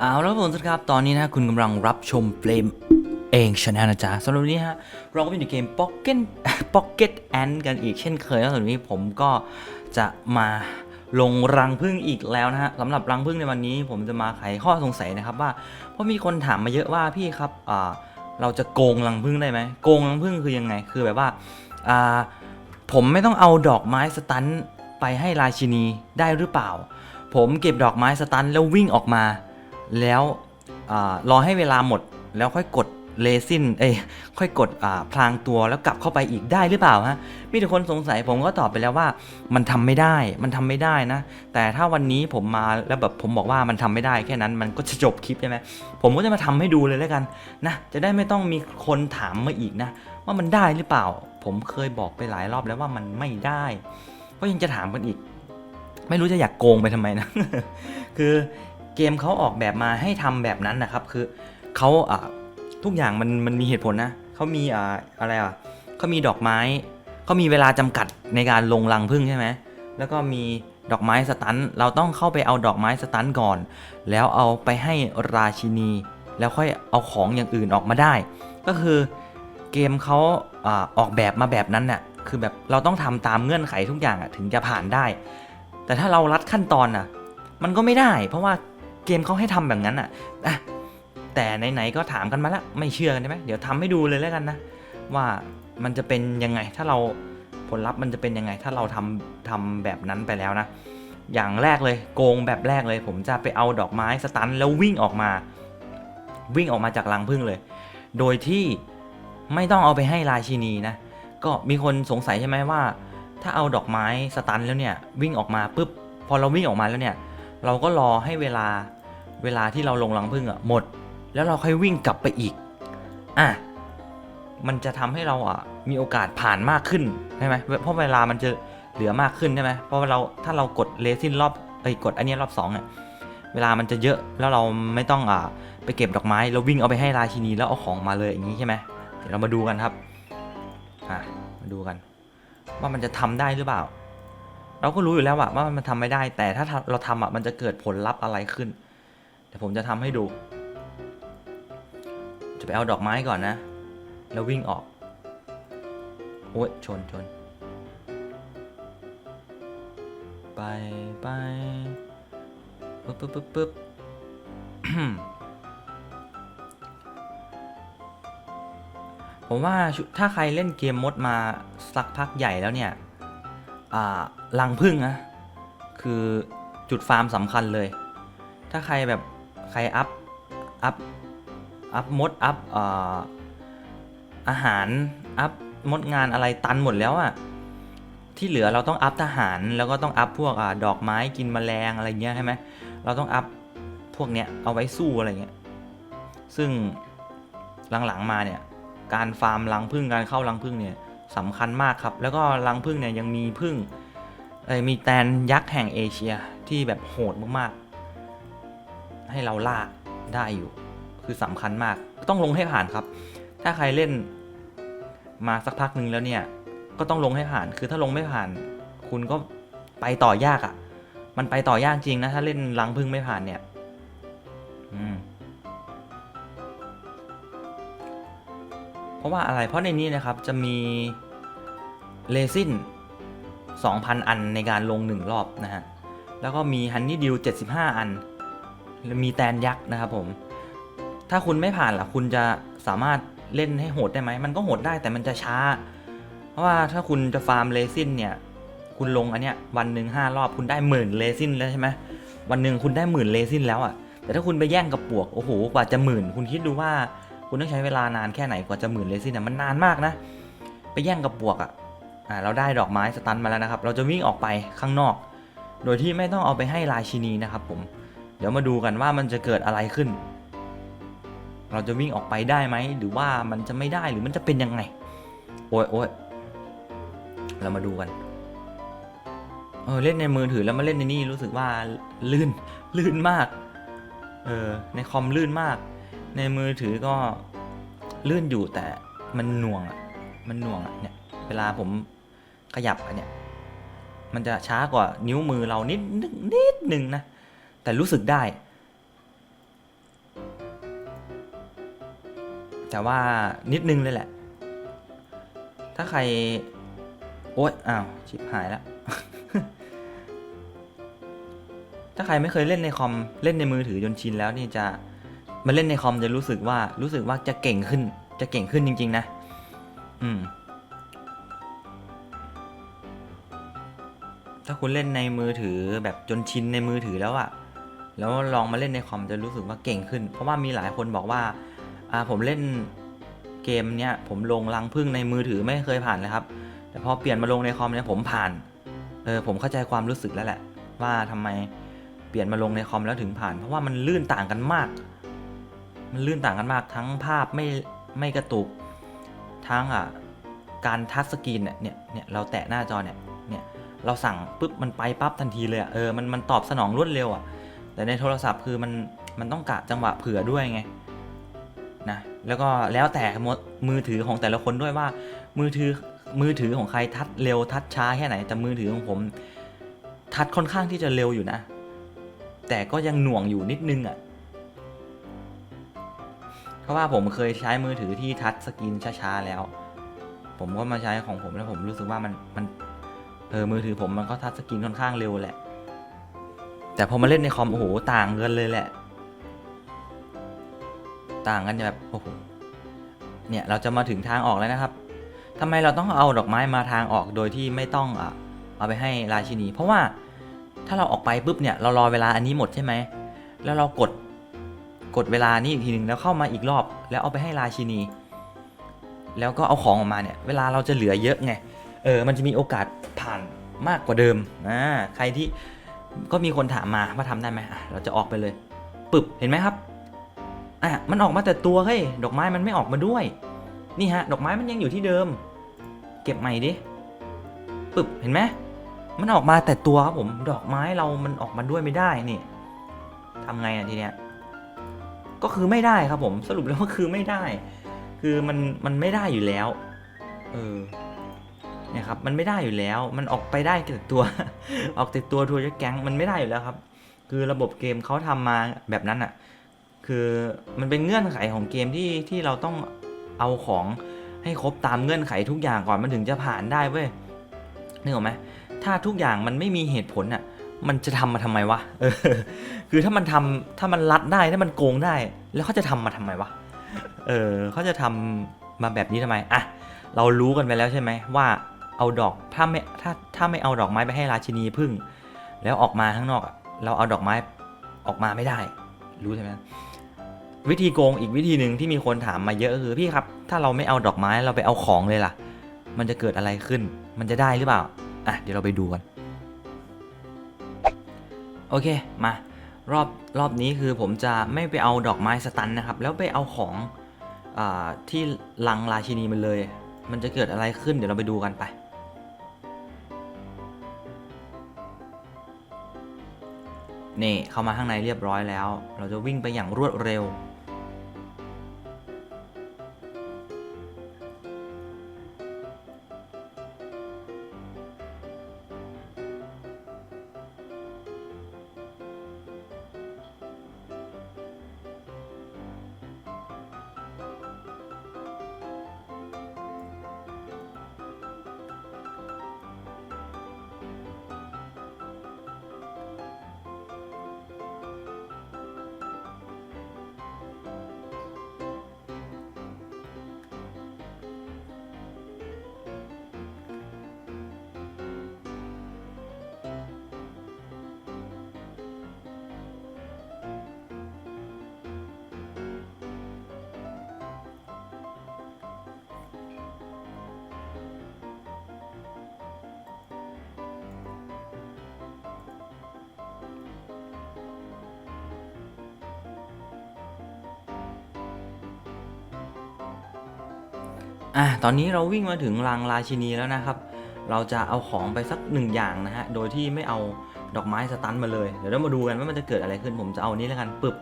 เอาแล้วผมสวัสดีครับ ตอนนี้นะคุณกำลังรับชมเฟรมเองชนะนะจ๊ะสำหรับวันนี้ฮะ เราก็อยู่ในเกม Pocket Pocket Ant กันอีกเช่นเคยแล้วสำหรับวันนี้ผมก็จะมาลงรังพึ่งอีกแล้วนะฮะสำหรับรังพึ่งในวันนี้ ผมจะมาไขข้อสงสัยนะครับว่าเพราะมีคนถามมาเยอะว่าพี่ครับอ่าเราจะโกงรังพึ่งได้ไหมโกงรังพึ่งคือยังไงคือแบบว่าอ่าผมไม่ต้องเอาดอกไม้สตันไปให้ราชินีได้หรือเปล่า ผมเก็บดอกไม้สตันแล้ววิ่งออกมา แล้วอรอให้เวลาหมดแล้วค่อยกดเลซินเอ้ยค่อยกดพลางตัวแล้วกลับเข้าไปอีกได้หรือเปล่าฮะมีแต่คนสงสัยผมก็ตอบไปแล้วว่า มันทำไม่ได้ มันทำไม่ได้นะ แต่ถ้าวันนี้ผมมาแล้วแบบผมบอกว่ามันทำไม่ได้แค่นั้นมันก็จะจบคลิปใช่ไหมผมก็จะมาทำให้ดูเลยแล้วกันนะจะได้ไม่ต้องมีคนถามมาอีกนะ ว่ามันได้หรือเปล่า ผมเคยบอกไปหลายรอบแล้วว่ามันไม่ได้ก็ยังจะถามกันอีก ไม่รู้จะอยากโกงไปทำไมนะ คือ เกมเขาออกแบบมาให้ทำแบบนั้นนะครับ คือเขาทุกอย่างมันมันมีเหตุผลนะเขามีอะไรอะเขามีดอกไม้เขามีเวลาจำกัดในการลงรังพึ่งใช่ไหมแล้วก็มีดอกไม้สตันเราต้องเข้าไปเอาดอกไม้สตันก่อน แล้วเอาไปให้ราชินี แล้วค่อยเอาของอย่างอื่นออกมาได้ ก็คือเกมเขาอออกแบบมาแบบนั้นน่ะคือแบบเราต้องทำตามเงื่อนไขทุกอย่างอะถึงจะผ่านได้ แต่ถ้าเรารัดขั้นตอนน่ะ มันก็ไม่ได้ เพราะว่า เกมเขาให้ทำแบบนั้นอะอะแต่ไหนๆก็ถามกันมาละไม่เชื่อกันใช่ไหมเดี๋ยวทำให้ดูเลยแล้วกันนะ ว่ามันจะเป็นยังไงถ้าเราผลลัพธ์มันจะเป็นยังไง ถ้าเราทำทำแบบนั้นไปแล้วนะ อย่างแรกเลยโกงแบบแรกเลย ผมจะไปเอาดอกไม้สตันแล้ววิ่งออกมา วิ่งออกมาจากรังพึ่งเลย โดยที่ไม่ต้องเอาไปให้ราชินีนะ ก็มีคนสงสัยใช่ไหมว่า ถ้าเอาดอกไม้สตันแล้วเนี่ยวิ่งออกมาปุ๊บพอเราวิ่งออกมาแล้วเนี่ย เราก็รอให้เวลา เวลาที่เราลงรังพึ่งอะหมด แล้วเราค่อยวิ่งกลับไปอีกอะมันจะทำให้เราอะมีโอกาสผ่านมากขึ้นใช่ไหมเพราะเวลามันจะเหลือมากขึ้นใช่ไหมเพราะว่าเราถ้าเรากดเลซินรอบเอ้กดอันนี้รอบสองเนี่ยเวลามันจะเยอะแล้วเราไม่ต้องอ่าไปเก็บดอกไม้แล้ววิ่งเอาไปให้ราชินีแล้วเอาของมาเลยอย่างนี้ใช่ไหมเดี๋ยวเรามาดูกันครับอะมาดูกัน ว่ามันจะทำได้หรือเปล่า เราก็รู้อยู่แล้วว่ามันทำไม่ได้ แต่ถ้าเราทำอะมันจะเกิดผลลัพธ์อะไรขึ้น ดี๋ยวผมจะทำให้ดู จะไปเอาดอกไม้ก่อนนะ แล้ววิ่งออก โอ้ยชนชน ไปไปปึ๊บปึ๊บปึ๊บปึ๊บผมว่าถ้าใครเล่นเกมมดมาสักพักใหญ่แล้วเนี่ยลังพึ่งนะ คือจุดฟาร์มสำคัญเลย ถ้าใครแบบ ใครอัพ อัพ อัพมด อัพอาหาร อัพมดงานอะไรตันหมดแล้วอะที่เหลือเราต้องอัพทหารแล้วก็ต้องอัพพวกอดอกไม้กินแมลงอะไรเงี้ยใช่ไหมเราต้องอัพพวกเนี้ยเอาไว้สู้อะไรเงี้ย ซึ่งหลังๆมาเนี่ยการฟาร์มรังพึ่งการเข้ารังพึ่งเนี่ยสำคัญมากครับ แล้วก็รังพึ่งเนี่ยยังมีพึ่งมีแตนยักษ์แห่งเอเชียที่แบบโหดมากๆ ให้เราล่าได้อยู่ คือสำคัญมาก ต้องลงให้ผ่านครับ ถ้าใครเล่นมาสักพักหนึ่งแล้วเนี่ย ก็ต้องลงให้ผ่าน คือถ้าลงไม่ผ่าน คุณก็ไปต่อยากอะ่ะ มันไปต่อยากจริงนะ ถ้าเล่นรังพึ่งไม่ผ่านเนี่ย อืม เพราะว่าอะไร เพราะในนี้นะครับจะมีเลซิน2,000 อันในการลง 1 รอบนะฮะ แล้วก็มีฮันนี่ดิว75 อันแล้ว มีแตนยักษ์นะครับผม ถ้าคุณไม่ผ่านล่ะคุณจะสามารถเล่นให้โหดได้ไหม มันก็โหดได้แต่มันจะช้า เพราะว่าถ้าคุณจะฟาร์มเลซินเนี่ย คุณลงอันเนี้ยวันหนึ่งห้ารอบคุณได้หมื่นเลซินแล้วใช่ไหมวันหนึ่งคุณได้หมื่นเลซินแล้วอะ่ะ แต่ถ้าคุณไปแย่งกับปวกโอ้โหกว่าจะหมื่น คุณคิดดูว่าคุณต้องใช้เวลานานแค่ไหนกว่าจะหมื่นเลซินอะมันนานมากนะ ไปแย่งกับปวกอะอ่าเราได้ดอกไม้สตันมาแล้วนะครับ เราจะวิ่งออกไปข้างนอก โดยที่ไม่ต้องเอาไปให้ราชินีนะครับผม ดี๋ยวมาดูกันว่ามันจะเกิดอะไรขึ้น เราจะวิ่งออกไปได้ไหม หรือว่ามันจะไม่ได้หรือมันจะเป็นยังไง โอ้ยโอ้ยเรามาดูกัน เออเล่นในมือถือแล้วมาเล่นในนี่รู้สึกว่าลื่น ลื่นมาก เออในคอมลื่นมาก ในมือถือก็ลื่นอยู่แต่มันหน่วงอะ มันหน่วงอะเนี่ย เวลาผมขยับอันเนี่ย มันจะช้ากว่านิ้วมือเรานิดนิดนิดนึงนะ แต่รู้สึกได้ แต่ว่านิดนึงเลยแหละ ถ้าใคร โอ๊ยอ้าวชิบหายแล้วถ้าใครไม่เคยเล่นในคอมเล่นในมือถือจนชินแล้วนี่จะมาเล่นในคอมจะรู้สึกว่ารู้สึกว่าจะเก่งขึ้น จะเก่งขึ้นจริง ๆ นะ อืม ถ้าคุณเล่นในมือถือแบบจนชินในมือถือแล้วอะ แล้วลองมาเล่นในคอมจะรู้สึกว่าเก่งขึ้น เพราะว่ามีหลายคนบอกว่าอ่าผมเล่นเกมเนี้ยผมลงรังพึ่งในมือถือไม่เคยผ่านเลยครับ แต่พอเปลี่ยนมาลงในคอมเนี่ยผมผ่านเออผมเข้าใจความรู้สึกแล้วแหละ ว่าทำไมเปลี่ยนมาลงในคอมแล้วถึงผ่าน เพราะว่ามันลื่นต่างกันมาก มันลื่นต่างกันมากทั้งภาพไม่ไม่กระตุกทั้งอะการทัชสกรีนเนี่ยเนี่ยเนี่ยเราแตะหน้าจอเนี่ยเนี่ยเราสั่งปุ๊บมันไปปั๊บทันทีเลยอะเออมันมันตอบสนองรวดเร็วอะ แต่ในโทรศัพท์คือมันมันต้องกะจังหวะเผื่อด้วยไงนะแล้วก็แล้วแต่มือถือของแต่ละคนด้วยว่า มือถือมือถือของใครทัดเร็วทัดช้าแค่ไหนแต่มือถือของผมทัดค่อนข้างที่จะเร็วอยู่นะ แต่ก็ยังหน่วงอยู่นิดนึงอะ่ะเพราะว่าผมเคยใช้มือถือที่ทัดสกรีนช้าๆแล้ว ผมก็มาใช้ของผมแล้วผมรู้สึกว่ามันมันเออมือถือผมมันก็ทัดสกรีนค่อนข้างเร็วแหละ แต่พอมาเล่นในคอมโอ้โหต่างกันเลยแหละ ต่างกันแบบโอ้โหเนี่ยเราจะมาถึงทางออกแล้วนะครับทำไมเราต้องเอาดอกไม้มาทางออกโดยที่ไม่ต้องอะเอาไปให้ราชินี เพราะว่าถ้าเราออกไปปุ๊บเนี่ยเรารอเวลาอันนี้หมดใช่ไหมแล้วเรากดกดเวลานี้อีกทีหนึ่งแล้วเข้ามาอีกรอบ แล้วเอาไปให้ราชินี แล้วก็เอาของออกมาเนี่ย เวลาเราจะเหลือเยอะไงเออมันจะมีโอกาสผ่านมากกว่าเดิมอ่าใครที่ ก็มีคนถามมาว่าทำได้ไหมเราจะออกไปเลยปึบเห็นไหมครับอะมันออกมาแต่ตัวเฮ้ยดอกไม้มันไม่ออกมาด้วย นี่ฮะ ดอกไม้มันยังอยู่ที่เดิม เก็บใหม่ดิปึบเห็นไหมมันออกมาแต่ตัวครับผมดอกไม้เรามันออกมาด้วยไม่ได้นี่ทำไงอะทีเนี้ยก็คือไม่ได้ครับผมสรุปแล้วก็คือไม่ได้ คือมันมันไม่ได้อยู่แล้ว เออ นี่ยครับมันไม่ได้อยู่แล้ว มันออกไปได้แต่ตัว ออกแต่ตัวทัวร์แก๊งมันไม่ได้อยู่แล้วครับ คือระบบเกมเขาทำมาแบบนั้นอะ คือมันเป็นเงื่อนไขของเกมที่ที่เราต้องเอาของให้ครบตามเงื่อนไขทุกอย่างก่อนมันถึงจะผ่านได้เว้ยนึกออกไหมถ้าทุกอย่างมันไม่มีเหตุผลอะ มันจะทำมาทำไมวะเออ คือถ้ามันทำถ้ามันรัดได้ถ้ามันโกงได้ แล้วเขาจะทำมาทำไมวะเออเขาจะทำมาแบบนี้ทำไมอะเรารู้กันไปแล้วใช่ไหมว่า เอาดอกถ้าไม่ถ้าถ้าไม่เอาดอกไม้ไปให้ราชินีพึ่ง แล้วออกมาข้างนอกเราเอาดอกไม้ออกมาไม่ได้ รู้ใช่ไหมวิธีโกงอีกวิธีหนึ่งที่มีคนถามมาเยอะคือพี่ครับ ถ้าเราไม่เอาดอกไม้เราไปเอาของเลยล่ะ มันจะเกิดอะไรขึ้น มันจะได้หรือเปล่าอะเดี๋ยวเราไปดูกันโอเคมารอบรอบนี้คือผมจะไม่ไปเอาดอกไม้สตันนะครับ แล้วไปเอาของอที่ลังราชินีมันเลย มันจะเกิดอะไรขึ้นเดี๋ยวเราไปดูกันไป นี่เข้ามาข้างในเรียบร้อยแล้ว เราจะวิ่งไปอย่างรวดเร็ว อะตอนนี้เราวิ่งมาถึงรังราชินีแล้วนะครับ เราจะเอาของไปสักหนึ่งอย่างนะฮะ โดยที่ไม่เอาดอกไม้สตันมาเลย เดี๋ยวเรามาดูกันว่ามันจะเกิดอะไรขึ้น ผมจะเอานี้แล้วกันปึบ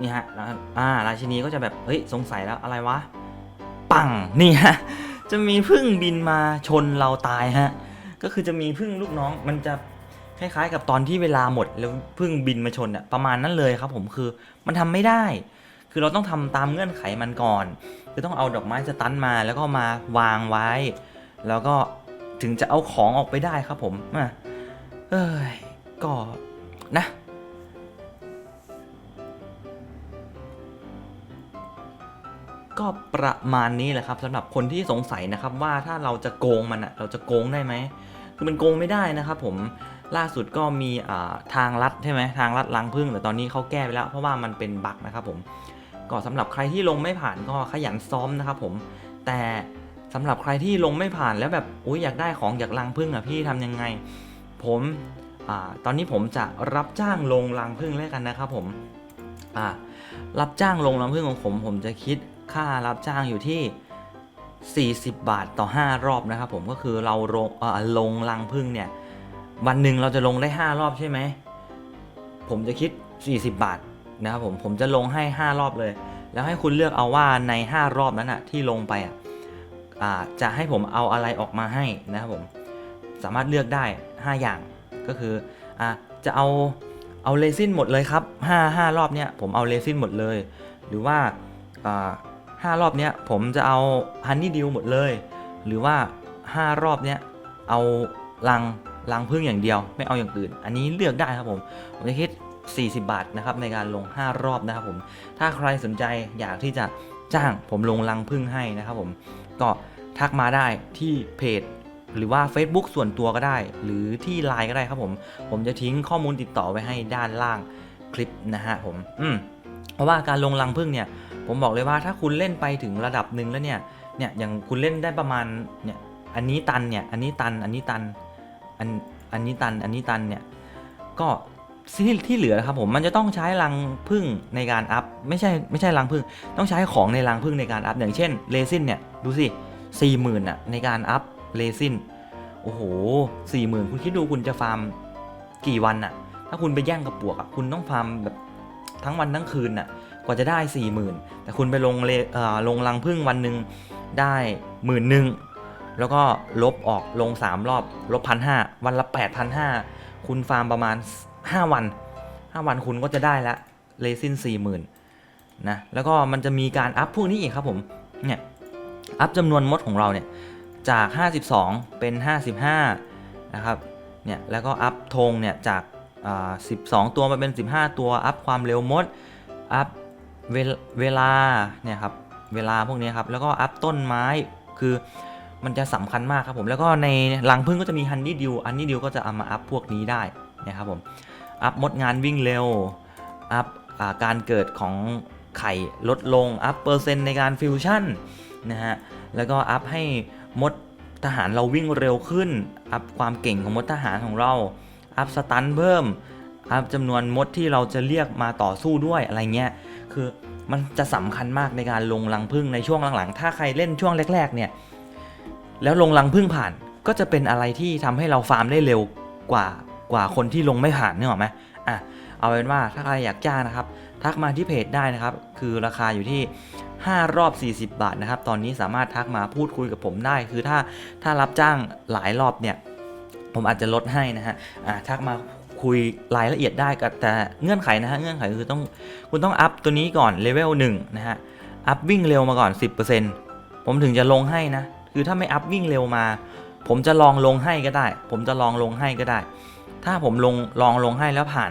นี่ฮะแล้วอ่า ราชินีก็จะแบบ เฮ้ย สงสัยแล้วอะไรวะ ปัง นี่ฮะ จะมีพึ่งบินมาชนเราตายฮะ ก็คือจะมีพึ่งลูกน้อง มันจะคล้ายๆ กับตอนที่เวลาหมดแล้วพึ่งบินมาชนอะประมาณนั้นเลยครับ ผมคือ มันทำไม่ได้ คือเราต้องทำตามเงื่อนไขมันก่อน คือต้องเอาดอกไม้สตันมาแล้วก็มาวางไว้ แล้วก็ถึงจะเอาของออกไปได้ครับผมอะเอ้ยก็นะก็ประมาณนี้แหละครับสำหรับคนที่สงสัยนะครับว่าถ้าเราจะโกงมันอะเราจะโกงได้ไหมคือมันโกงไม่ได้นะครับผมล่าสุดก็มีทางลัดใช่ไหมทางลัดลังพึ่งแต่ตอนนี้เขาแก้ไปแล้ว เพราะว่ามันเป็นบั๊กนะครับผม ก็สำหรับใครที่ลงไม่ผ่านก็ขยันซ้อมนะครับผมแต่สำหรับใครที่ลงไม่ผ่านแล้วแบบอุ้ยอยากได้ของอยากลังพึ่งอะพี่ทำยังไง ผมอตอนนี้ผมจะรับจ้างลงรังพึ่งแล้วกันนะครับผมรับจ้างลงรังพึ่งของผม ผมจะคิดค่ารับจ้างอยู่ที่ 40 บาทต่อ 5 รอบนะครับผมก็คือเราลงลงรังพึ่งเนี่ยวันหนึ่งเราจะลงได้ 5 รอบใช่ไหมผมจะคิด 40 บาท นะครับผมผมจะลงให้ 5 รอบเลย แล้วให้คุณเลือกเอาว่าใน 5 รอบนั้นอะที่ลงไปอะอ่าจะให้ผมเอาอะไรออกมาให้นะครับผมสามารถเลือกได้ 5 อย่างก็คืออะจะเอาเอาเลซินหมดเลยครับ5 5รอบเนี้ยผมเอาเลซินหมดเลย หรือว่าอ่าห้ารอบเนี้ยผมจะเอาฮันนี่ดิวหมดเลย หรือว่า 5 รอบเนี้ยเอาลังลังพึ่งอย่างเดียวไม่เอาอย่างอื่น อันนี้เลือกได้ครับผมผมจะคิด 40 บาทนะครับในการลง 5 รอบนะครับผม ถ้าใครสนใจอยากที่จะจ้างผมลงลังพึ่งให้นะครับผม ก็ทักมาได้ที่เพจหรือว่า Facebook ส่วนตัวก็ได้ หรือที่ Line ก็ได้ครับผม ผมจะทิ้งข้อมูลติดต่อไว้ให้ด้านล่างคลิปนะฮะผม อืมเพราะว่าการลงรังพึ่งเนี่ย ผมบอกเลยว่าถ้าคุณเล่นไปถึงระดับหนึ่งแล้วเนี่ย เนี่ยอย่างคุณเล่นได้ประมาณ เนี่ย อันนี้ตันเนี่ย อันนี้ตัน อันนี้ตัน อัน อันนี้ตัน อันนี้ตันเนี่ย ก็ ที่ที่เหลือครับผมมันจะต้องใช้รังพึ่งในการอัพไม่ใช่ไม่ใช่รังพึ่งต้องใช้ของในรังพึ่งในการอัพอย่างเช่นเรซินเนี่ยดูสิสี่หมื่นอะในการอัพเรซินโอ้โหสี่หมื่นคุณคิดดูคุณจะฟาร์มกี่วันอะถ้าคุณไปแย่งกับปวกอะคุณต้องฟาร์มแบบทั้งวันทั้งคืนอะกว่าจะได้สี่หมื่นแต่คุณไปลงเลเอ่อลงรังพึ่งวันหนึ่งได้หมื่นหนึ่งแล้วก็ลบออกลง 3 รอบลบพันห้าวันละ8 5 0 0 คุณฟาร์มประมาณ 5 วัน 5 วันคุณก็จะได้ละเลซิน4 0,000นะแล้วก็มันจะมีการอัพพวกนี้อีกครับผมเนี่ยอัพจำนวนมดของเราเนี่ยจาก 52 เป็น 55 นะครับเนี่ยแล้วก็อัพธงเนี่ยจากอ่า12 ตัวมาเป็น 15 ตัว อัพความเร็วมด อัพเวลเวลาเนี่ยครับเวลาพวกนี้ครับแล้วก็อัพต้นไม้คือมันจะสำคัญมากครับผมแล้วก็ในรังพึ่งก็จะมีฮันนี่ดิวฮันนี่ดิวก็จะเอามาอัพพวกนี้ได้นะครับผม อัพมดงานวิ่งเร็ว อัพอาการเกิดของไข่ลดลง อัพเปอร์เซ็นต์ในการฟิวชั่นนะฮะ แล้วก็อัพให้มดทหารเราวิ่งเร็วขึ้น อัพความเก่งของมดทหารของเรา อัพสตันเพิ่ม อัพจำนวนมดที่เราจะเรียกมาต่อสู้ด้วยอะไรเงี้ย คือมันจะสำคัญมากในการลงรังพึ่งในช่วงหลังๆ ถ้าใครเล่นช่วงแรก ๆ เนี่ย แล้วลงรังพึ่งผ่านก็จะเป็นอะไรที่ทำให้เราฟาร์มได้เร็วกว่า กว่าคนที่ลงไม่ผ่านเนึกออไหมอะเอาเป็นว่าถ้าใครอยากจ้างนะครับ ทักมาที่เพจได้นะครับ คือราคาอยู่ที่ 5 รอบ 40 บาทนะครับ ตอนนี้สามารถทักมาพูดคุยกับผมได้ คือถ้าถ้ารับจ้างหลายรอบเนี่ย ผมอาจจะลดให้นะฮะอ่าทักมาคุยรายละเอียดได้กับแต่เงื่อนไขนะฮะเงื่อนไขคือต้องคุณต้องอัพตัวนี้ก่อนเลเวล1นะฮะอัพวิ่งเร็วมาก่อน 10%ผมถึงจะลงให้นะ คือถ้าไม่อัพวิ่งเร็วมา ผมจะลองลงให้ก็ได้ ผมจะลองลงให้ก็ได้ ถ้าผมลงลองลงให้แล้วผ่าน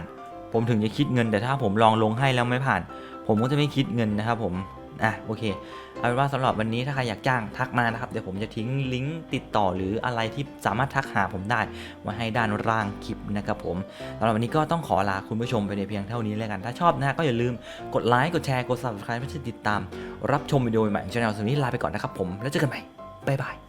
ผมถึงจะคิดเงิน แต่ถ้าผมลองลงให้แล้วไม่ผ่าน ผมก็จะไม่คิดเงินนะครับผมอะโอเคเอาเป็นว่าสำหรับวันนี้ถ้าใครอยากจ้างทักมานะครับเดี๋ยวผมจะทิ้งลิงก์ติดต่อหรืออะไรที่สามารถทักหาผมได้ไว้ให้ด้านล่างคลิปนะครับผมสำหรับวันนี้ก็ต้องขอลาคุณผู้ชมไปในเพียงเท่านี้แล้วกัน ถ้าชอบนะก็อย่าลืมกดไลค์กดแชร์กด subscribe เพื่อติดตาม รับชมวิดีโอใหม่ของช่องสำหรับวันนี้ลาไปก่อนนะครับผมแล้วเจอกันใหม่บ๊ายบาย